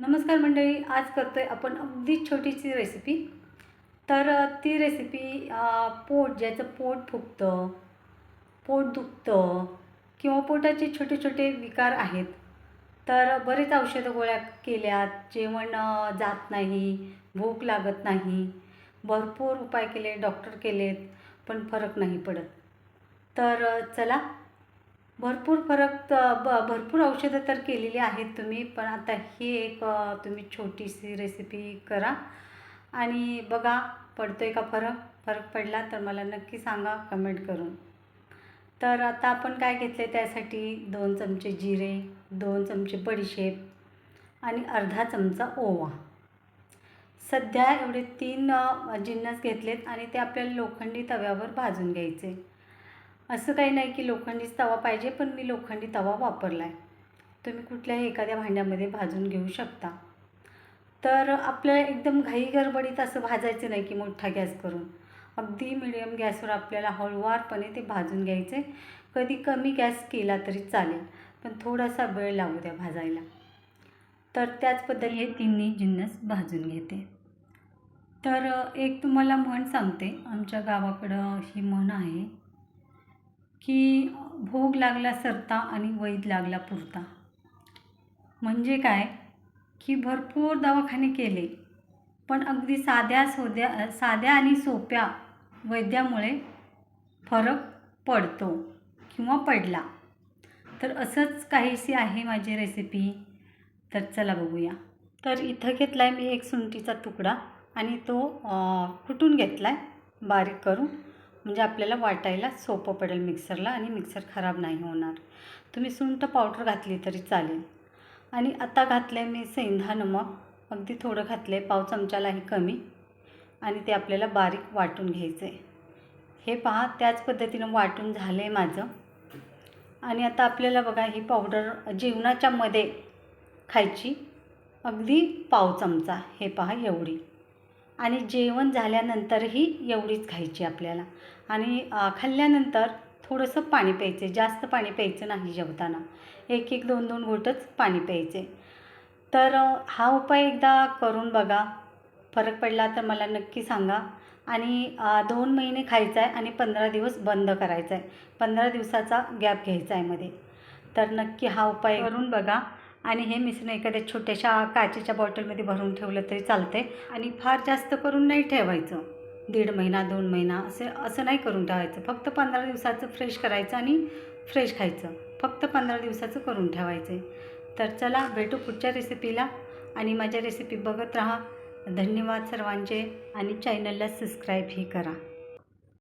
नमस्कार मंडळी आज करतो आहे आपण अगदी छोटीशी रेसिपी तर ती रेसिपी पोट ज्याचं पोट फुगतं पोट दुखतं किंवा पोटाचे छोटे छोटे विकार आहेत तर बरेच औषधं गोळ्या केल्यात जेवण जात नाही भूक लागत नाही भरपूर उपाय केले डॉक्टर केलेत पण फरक नाही पडत. तर चला भरपूर फरक तर ब भरपूर औषधं तर केलेली आहेत तुम्ही पण आता ही एक तुम्ही छोटीशी रेसिपी करा. आणि बघा पडतो आहे का फरक? फरक पडला तर मला नक्की सांगा कमेंट करून. तर आता आपण काय घेतले त्यासाठी? दोन चमचे जिरे दोन चमचे बडीशेप आणि अर्धा चमचा ओवा. सध्या एवढे तीन जिन्नस घेतलेत आणि ते आपल्याला लोखंडी तव्यावर भाजून घ्यायचे. असं काही नाही की लोखंडीच तवा पाहिजे पण मी लोखंडी तवा वापरला आहे तुम्ही कुठल्याही एखाद्या भांड्यामध्ये भाजून घेऊ शकता. तर आपल्याला एकदम घाई गडबडीत असं भाजायचं नाही की मोठा गॅस करून. अगदी मिडियम गॅसवर आपल्याला हळूवारपणे ते भाजून घ्यायचे. कधी कमी गॅस केला तरी चालेल पण थोडासा वेळ लागू द्या भाजायला. तर त्याच पद्धती हे तिन्ही जिन्नस भाजून घेते. तर एक तुम्हाला म्हण सांगते. आमच्या गावाकडं ही म्हण आहे की भोग लागला सरता आणि वैद लागला पुरता. म्हणजे काय? की भरपूर दवाखाने केले पण अगदी साध्या सोद्या साध्या आणि सोप्या वैद्यामुळे फरक पडतो किंवा पडला. तर असंच काहीशी आहे माझी रेसिपी तर चला बघूया. तर इथं घेतला आहे मी एक सुंटीचा तुकडा आणि तो कुटून घेतला आहे बारीक करून. म्हणजे आपल्याला वाटायला सोपं पडेल मिक्सरला आणि मिक्सर खराब नाही होणार. तुम्ही सुंठ पावडर घातली तरी चालेल. आणि आता घातलं आहे मी सेंधा नमक. अगदी थोडं घातलं आहे पाव चमच्यालाही कमी. आणि ते आपल्याला बारीक वाटून घ्यायचं आहे हे पहा त्याच पद्धतीनं वाटून झालं आहे माझं. आणि आता आपल्याला बघा ही पावडर जेवणाच्या मध्ये खायची. अगदी पाव चमचा हे पहा एवढी. आणि जेवण झाल्यानंतरही एवढीच खायची आपल्याला. आणि खाल्ल्यानंतर थोडंसं पाणी प्यायचे जास्त पाणी प्यायचं नाही जेवताना. एक एक दोन दोन घोटच पाणी प्यायचे. तर हा उपाय एकदा करून बघा. फरक पडला तर मला नक्की सांगा. आणि दोन महिने खायचा आहे आणि पंधरा दिवस बंद करायचा आहे पंधरा दिवसाचा गॅप घ्यायचा आहे मध्ये. तर नक्की हा उपाय करून बघा. आणि हे मिश्रण एखाद्या छोट्याशा काचेच्या बॉटलमध्ये भरून ठेवलं तरी चालते आणि फार जास्त करून नाही ठेवायचं. दीड महिना दोन महिना असे असं नाही करून ठेवायचं. फक्त पंधरा दिवसाचं फ्रेश करायचं आणि फ्रेश खायचं. फक्त पंधरा दिवसाचं करून ठेवायचं तर चला भेटू पुढच्या रेसिपीला आणि माझ्या रेसिपी बघत राहा. धन्यवाद सर्वांचे. आणि चॅनलला सबस्क्राईबही करा.